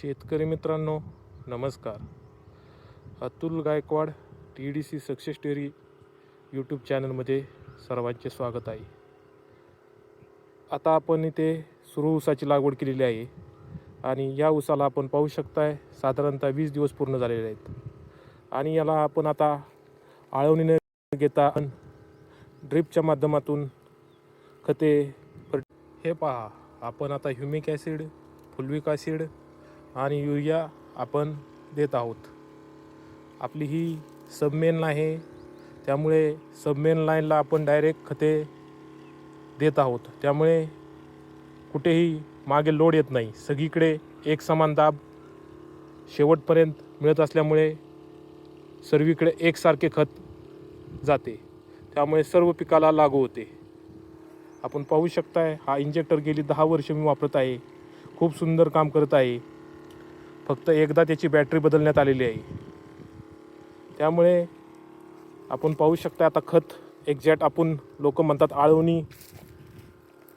शेतकरी मित्रांनो नमस्कार. Atul Gaikwad T D C success story YouTube चॅनलमध्ये सर्वांचे स्वागत आहे. आता आपण इथे सुरू ऊसाची लागवड केलेली आहे आणि या ऊसाला आपण पाहू शकताय साधारणतः वीस दिवस पूर्ण झालेले आहेत. आणि याला आपण आता आळवणीने घेता ड्रिपच्या माध्यमातून खते हे पहा आपण आता ह्युमिक ॲसिड फुल्विक ॲसिड आणि युरिया आपण देत आहोत. आपली ही सबमेन आहे. त्यामुळे सबमेन लाईनला आपण डायरेक्ट खते देत आहोत. त्यामुळे कुठेही मागे लोड येत नाही. सगळीकडे एक समान दाब शेवटपर्यंत मिळत असल्यामुळे सर्वीकडे एकसारखे खत जाते. त्यामुळे सर्व पिकाला लागू होते. आपण पाहू शकताय हा इंजेक्टर गेली दहा वर्ष मी वापरत आहे. खूप सुंदर काम करत आहे. फक्त एकदा त्याची बॅटरी बदलण्यात आलेली आहे. त्यामुळे आपण पाहू शकता आता खत एक्झॅक्ट आपण लोक म्हणतात आळवणी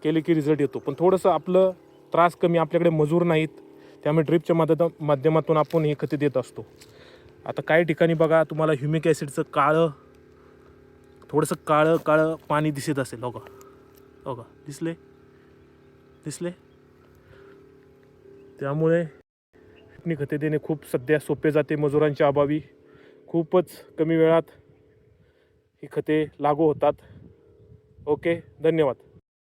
केले की रिझल्ट येतो. पण थोडंसं आपलं त्रास कमी आपल्याकडे मजूर नाहीत त्यामुळे ड्रिपच्या माध्यम माध्यमातून आपण हे खते देत असतो. आता काही ठिकाणी बघा तुम्हाला ह्युमिक ॲसिडचं काळं थोडंसं काळं काळं पाणी दिसत असेल. हो का हो का दिसले? दिसले? त्यामुळे नी खते देणे खूप सध्या सोपे जाते मजुरांच्या अभावी. खूपच कमी वेळात ही खते लागू होतात. ओके धन्यवाद.